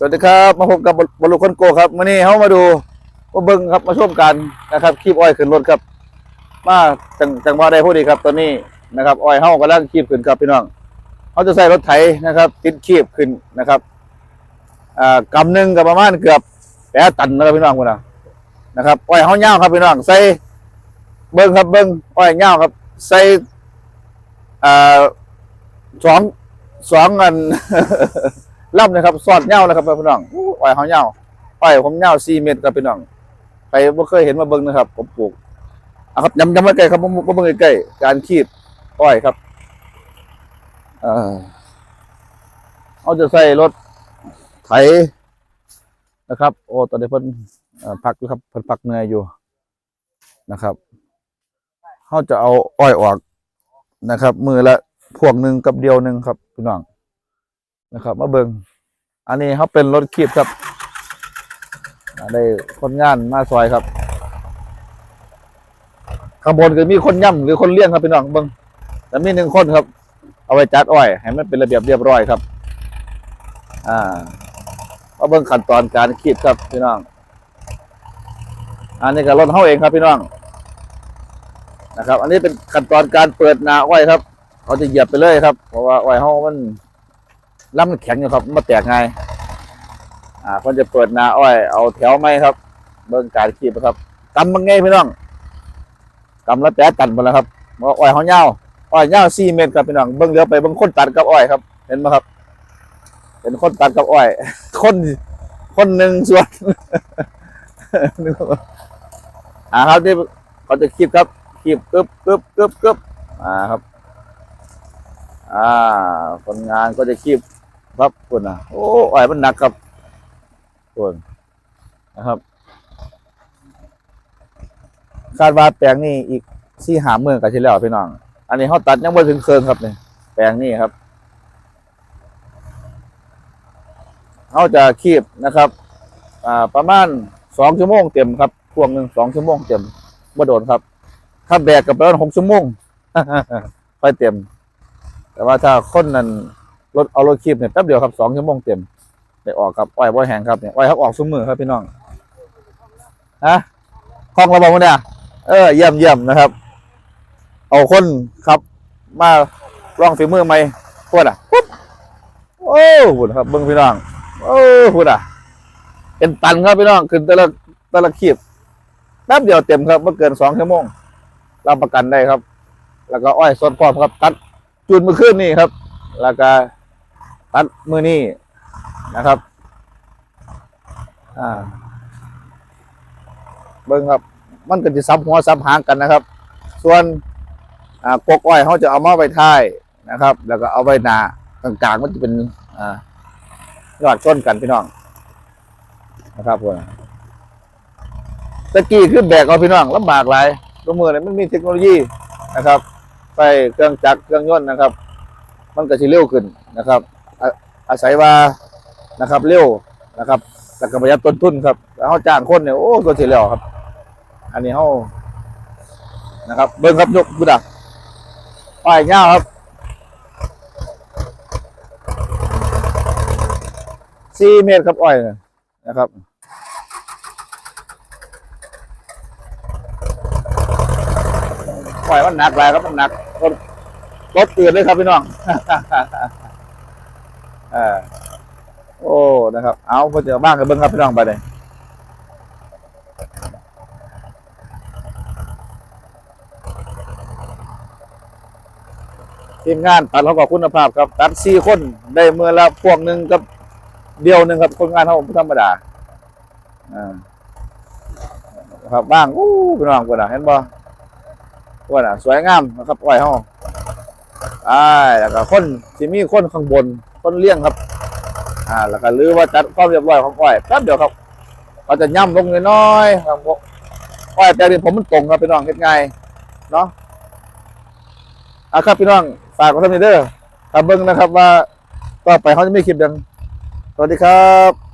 สวัสดีครับมาพบกับบรรลุคนโกครับวันนี้เขามาดูมาเบิ้งครับมาชมกันนะครับคีบอ้อยขึ้นรถครับ มาจังจังหวะใดพอดีครับ ตอนนี้นะครับอ้อยเฮากำลังคีบขึ้นครับพี่น้องเขาจะใส่รถไถนะครับติดคีบขึ้นนะครับอ่ากำหนึ่งกับประมาณเกือบแปดตันนะครับพี่น้องคุณนะนะครับอ้อยเฮาเงาครับพี่น้องใส่เบิ้งครับเบิ้งอ้อยเงาครับ ใส่อ่าสองสองอัน ล่ำนะครับสอดเหย้านะครับพี่น้องอู้อ้อยเขาเหย้าอ้อยผมเหย้าสี่เมตรครับพี่น้องใครบ่เคยเห็นมาเบิ่งนะครับ ผมปลูกอะครับยำยำมาใกล้ครับผมผมเบิ่งใกล้การคีดอ้อยครับเอ่อเขาจะใส่รถไถนะครับ โอ้ตอนนี้เพิ่นอ่อพักอยู่ครับเพิ่นพักเหนื่อยอยู่นะครับเขาจะเอาอ้อยออกนะครับ มือละพวงหนึ่งกับเดียวหนึ่งครับพี่น้อง นะครับ มาเบิงอันนี้เขาเป็นรถคีบครับ ได้คนงานมาซอยครับ ข้างบนก็มีคนย่ำหรือคนเลี้ยงครับพี่น้องเบิงแต่มีหนึ่งคนครับ เอาไว้จัดอ้อย ให้มันเป็นระเบียบเรียบร้อยครับ อ่ามาเบิงขั้นตอนการคีบครับพี่น้อง อันนี้ก็รถเขาเองครับพี่น้องนะครับ อันนี้เป็นขั้นตอนการเปิดนาอ้อยครับเขาจะเหยียบไปเลยครับ เพราะว่าอ้อยเขามัน ลำมันแข็งอยู่ครับมันแตกง่ายอ่าเพิ่นจะเปิดนาอ้อย เอาแถวไหมครับ เบิ่งการขีบครับกำมันไงพี่น้องกำละแปดตันหมดแล้วครับเพราอ้อยเขายาอ้อยยาสี่เมตรครับพี่น้องเบิ่งเรือไปเบิ่งคนตัดกับอ้อยครับ เห็นไหมครับ เป็นคนตัดกับอ้อย คนคนหนึ่งส่วนอ่าครับที่เขาจะขีบครับขีบกึบกึบกึบกึบอ่าครับ อ่า คนงานก็จะคีบ ครับคุณนะโอ้อ้อยมันหนักครับคุณนะครับคาดว่าแปลงนี้อีกสี่หาเมืองกับที่แล้วพี่น้อง อันนี้เขาตัดยังไม่ถึงเคิงครับเนี่ยแปลงนี้ครับเขาจะคีบนะครับอ่าประมาณสองชั่วโมงเต็มครับพวงหนึ่งสองชั่วโมงเต็มบ่โดนครับ ถ้าแบกกับประมาณหกชั่วโมงค่อยเต็ม แต่ว่าถ้าคนนั้น รถเอารถคีบเนี่ยแป๊บเดียวครับสองชั่วโมงเต็มได้ออกครับอ้อยบ่อยแห้งครับเนี่ยอ้อยครับออกซุ้มมือครับพี่น้องฮะคล่องระบบมันเนี่ยเออเยี่ยมเยี่ยมนะครับ เอาคนครับมาลองฝีมือไหมพูดอะปุ๊บโอ้พูดครับเบิ้งพี่น้องโอ้พูดอะ เป็นตันครับพี่น้องขึ้นแต่ละแต่ละคีบแป๊บเดียวเต็มครับไม่เกินสองชั่วโมงรับประกันได้ครับ แล้วก็อ้อยสดพร้อมครับ ตัดจุดมือขึ้นนี่ครับ แล้วก็ ตัดมือนี่นะครับอ่าเบิ้งครับ มันก็จะซับหัวซับหางกันนะครับ ส่วนอ่ากกอ้อยเขาจะเอามาไว้ท้ายนะครับ แล้วก็เอาไว้หนากลางๆมันจะเป็นอ่ายอดต้นกันพี่น้องนะครับผมตะกี้คือแบกเอาพี่น้องลำบากหลายตัวมือเนี่ยมันมีเทคโนโลยีนะครับใส่เครื่องจักรเครื่องยนต์นะครับ มันก็สิเร็วขึ้นนะครับ อาศัยว่านะครับเร็วนะครับแล้วก็ประหยัดต้นทุนครับแล้วเขาจ้างคนเนี่ยโอ้ตัวสิเร็วครับ อันนี้เขานะครับ เบิ้งครับยกบุดาป้ายเงาครับสี่เมตรครับอ้อยเนี่ยนะครับอ้อยมันหนักหลายครับมันหนักรถตื่นเลยครับพี่น้อง ออโอ้นะครับ เอาพอเจอบ้างกับเบิ้งครับพี่น้องไปเลยทีมงานตัดเขาก็คุณภาพครับ ตัดสี่คนได้เมื่อละพวงหนึ่งกับเดียวหนึ่งครับ คนงานเขาธรรมดาอ่าครับบ้างอู้พี่น้องกว่านะเห็นบ่ว่านะสวยงามนะครับปล่อยเขาอ่าแล้วก็คนที่มีคนข้างบน คนเลี้ยงครับ อ่า แล้วก็หรือว่าจัดความเรียบร้อยของอ้อยแป๊บเดียวครับเราจะย่ำลงน้อยๆครับผมอ้อยแต่ดินผมมันตรงครับพี่น้องเห็ดง่ายเนาะอะครับพี่น้องฝากกับทำนี้เด้อทำเบิ้งนะครับว่าต่อไปเขาจะไม่คลิปดังสวัสดีครับ